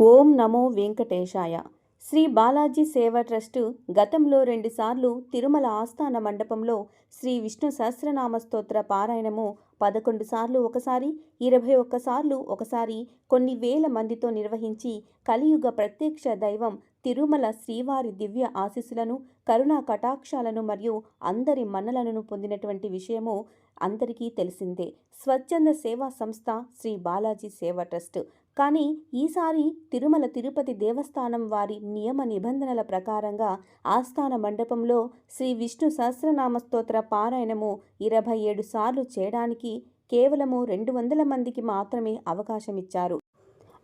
ఓం నమో వెంకటేశాయ. శ్రీ బాలాజీ సేవా ట్రస్టు గతంలో రెండుసార్లు తిరుమల ఆస్థాన మండపంలో శ్రీ విష్ణు సహస్రనామ స్తోత్ర పారాయణము పదకొండు సార్లు ఒకసారి ఇరవై ఒక్కసార్లు ఒకసారి కొన్ని వేల మందితో నిర్వహించి కలియుగ ప్రత్యక్ష దైవం తిరుమల శ్రీవారి దివ్య ఆశీస్సులను కరుణా కటాక్షాలను మరియు అందరి మన్నలను పొందినటువంటి విషయము అందరికీ తెలిసిందే. స్వచ్ఛంద సేవా సంస్థ శ్రీ బాలాజీ సేవా ట్రస్ట్. కానీ ఈసారి తిరుమల తిరుపతి దేవస్థానం వారి నియమ నిబంధనల ప్రకారంగా ఆస్థాన మండపంలో శ్రీ విష్ణు సహస్రనామ స్తోత్ర పారాయణము ఇరవై ఏడు సార్లు చేయడానికి కేవలము రెండు వందల మందికి మాత్రమే అవకాశం ఇచ్చారు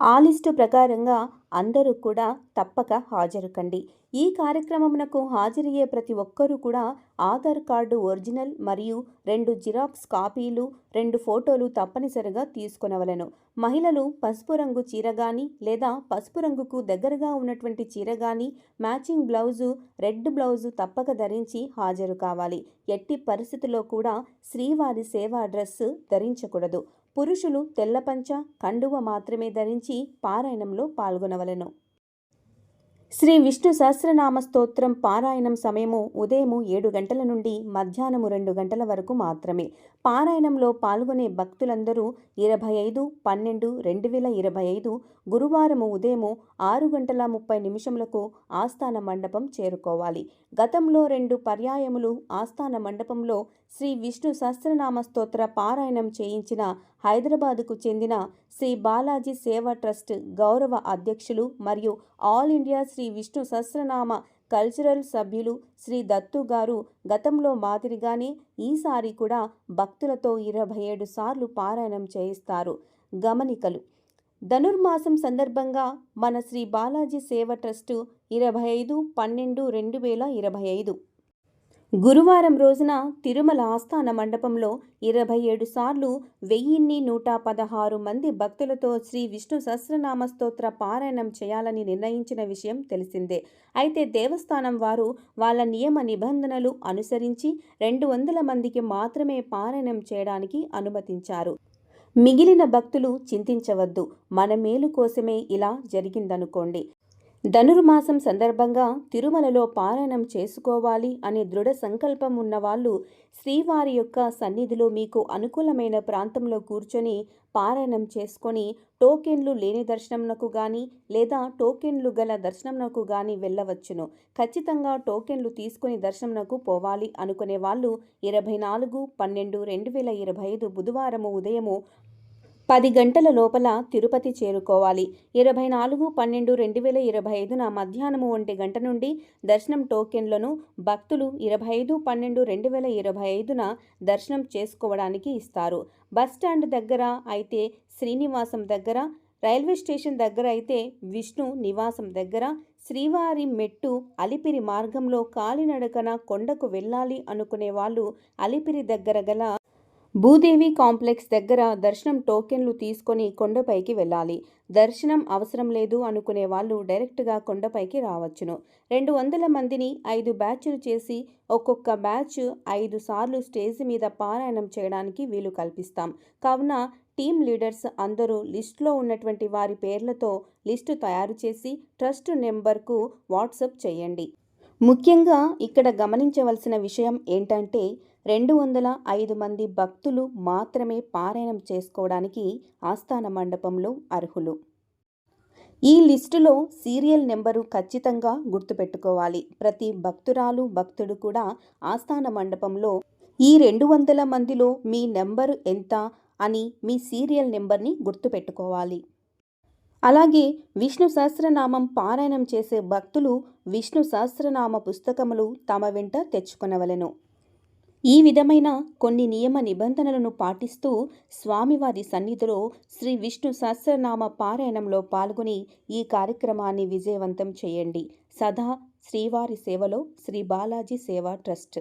ఆ లిస్టు ప్రకారంగా అందరూ కూడా తప్పక హాజరు కండి ఈ కార్యక్రమమునకు హాజరయ్యే ప్రతి ఒక్కరూ కూడా ఆధార్ కార్డు ఒరిజినల్ మరియు రెండు జిరాక్స్ కాపీలు రెండు ఫోటోలు తప్పనిసరిగా తీసుకునవలను. మహిళలు పసుపు రంగు చీర గాని లేదా పసుపు రంగుకు దగ్గరగా ఉన్నటువంటి చీర గాని మ్యాచింగ్ బ్లౌజు రెడ్ బ్లౌజు తప్పక ధరించి హాజరు కావాలి. ఎట్టి పరిస్థితుల్లో కూడా శ్రీవారి సేవా డ్రెస్సు ధరించకూడదు. పురుషులు తెల్లపంచ కండువ మాత్రమే ధరించి పారాయణంలో పాల్గొనవలెను. శ్రీ విష్ణు సహస్రనామ స్తోత్రం పారాయణం సమయము ఉదయము ఏడు గంటల నుండి మధ్యాహ్నము రెండు గంటల వరకు మాత్రమే. పారాయణంలో పాల్గొనే భక్తులందరూ ఇరవై ఐదు పన్నెండు రెండు వేల ఇరవై ఐదు గురువారము ఉదయము ఆరు గంటల ముప్పై నిమిషములకు ఆస్థాన మండపం చేరుకోవాలి. గతంలో రెండు పర్యాయములు ఆస్థాన మండపంలో శ్రీ విష్ణు సహస్రనామ స్తోత్ర పారాయణం చేయించిన హైదరాబాదుకు చెందిన శ్రీ బాలాజీ సేవా ట్రస్ట్ గౌరవ అధ్యక్షులు మరియు all India Shri Vishnu Sahasranama cultural సభ్యులు శ్రీ దత్తు గారు గతంలో మాదిరిగానే ఈసారి కూడా భక్తులతో ఇరవై ఏడు సార్లు పారాయణం చేయిస్తారు. గమనికలు. ధనుర్మాసం సందర్భంగా మన శ్రీ బాలాజీ సేవ ట్రస్టు ఇరవై ఐదు పన్నెండు రెండు వేల ఇరవై ఐదు గురువారం రోజున తిరుమల ఆస్థాన మండపంలో ఇరవై ఏడు సార్లు వెయ్యిన్ని నూట పదహారు మంది భక్తులతో శ్రీ విష్ణు సహస్రనామ స్తోత్ర పారాయణం చేయాలని నిర్ణయించిన విషయం తెలిసిందే. అయితే దేవస్థానం వారు వాళ్ళ నియమ నిబంధనలు అనుసరించి రెండు వందల మందికి మాత్రమే పారాయణం చేయడానికి అనుమతించారు. మిగిలిన భక్తులు చింతించవద్దు. మన మేలు కోసమే ఇలా జరిగిందనుకోండి. ధనుర్మాసం సందర్భంగా తిరుమలలో పారాయణం చేసుకోవాలి అనే దృఢ సంకల్పం ఉన్నవాళ్ళు శ్రీవారి యొక్క సన్నిధిలో మీకు అనుకూలమైన ప్రాంతంలో కూర్చొని పారాయణం చేసుకొని టోకెన్లు లేని దర్శనంనకు కానీ లేదా టోకెన్లు గల దర్శనంనకు కానీ వెళ్ళవచ్చును. ఖచ్చితంగా టోకెన్లు తీసుకుని దర్శనంనకు పోవాలి అనుకునే వాళ్ళు ఇరవై నాలుగు పన్నెండు రెండు వేల ఇరవై ఐదు బుధవారము ఉదయము పది గంటల లోపల తిరుపతి చేరుకోవాలి. ఇరవై నాలుగు పన్నెండు రెండు వేల ఇరవై ఐదున మధ్యాహ్నము ఒంటి గంట నుండి దర్శనం టోకెన్లను భక్తులు ఇరవై ఐదు పన్నెండు రెండు వేల ఇరవై ఐదున దర్శనం చేసుకోవడానికి ఇస్తారు. బస్ స్టాండ్ దగ్గర అయితే శ్రీనివాసం దగ్గర రైల్వే స్టేషన్ దగ్గర అయితే విష్ణు నివాసం దగ్గర శ్రీవారి మెట్టు అలిపిరి మార్గంలో కాలినడకన కొండకు వెళ్ళాలి అనుకునే వాళ్ళు అలిపిరి దగ్గర గల భూదేవి కాంప్లెక్స్ దగ్గర దర్శనం టోకెన్లు తీసుకొని కొండపైకి వెళ్ళాలి. దర్శనం అవసరం లేదు అనుకునే వాళ్ళు డైరెక్ట్గా కొండపైకి రావచ్చును. రెండు వందల మందిని ఐదు బ్యాచ్లు చేసి ఒక్కొక్క బ్యాచ్ ఐదు సార్లు స్టేజ్ మీద పారాయణం చేయడానికి వీలు కల్పిస్తాం. కావున టీమ్ లీడర్స్ అందరూ లిస్టులో ఉన్నటువంటి వారి పేర్లతో లిస్టు తయారు చేసి ట్రస్ట్ నెంబర్కు వాట్సప్ చేయండి. ముఖ్యంగా ఇక్కడ గమనించవలసిన విషయం ఏంటంటే రెండు వందల ఐదు మంది భక్తులు మాత్రమే పారాయణం చేసుకోవడానికి ఆస్థాన మండపంలో అర్హులు. ఈ లిస్టులో సీరియల్ నెంబరు ఖచ్చితంగా గుర్తుపెట్టుకోవాలి. ప్రతి భక్తురాలు భక్తుడు కూడా ఆస్థాన మండపంలో ఈ రెండు వందల మందిలో మీ నెంబరు ఎంత అని మీ సీరియల్ నెంబర్ని గుర్తుపెట్టుకోవాలి. అలాగే విష్ణు సహస్రనామం పారాయణం చేసే భక్తులు విష్ణు సహస్రనామ పుస్తకములు తమ వెంట తెచ్చుకొనవలెను. ఈ విధమైన కొన్ని నియమ నిబంధనలను పాటిస్తూ స్వామివారి సన్నిధిలో శ్రీ విష్ణు సహస్రనామ పారాయణంలో పాల్గొని ఈ కార్యక్రమాన్ని విజయవంతం చేయండి. సదా శ్రీవారి సేవలో శ్రీ బాలాజీ సేవా ట్రస్ట్.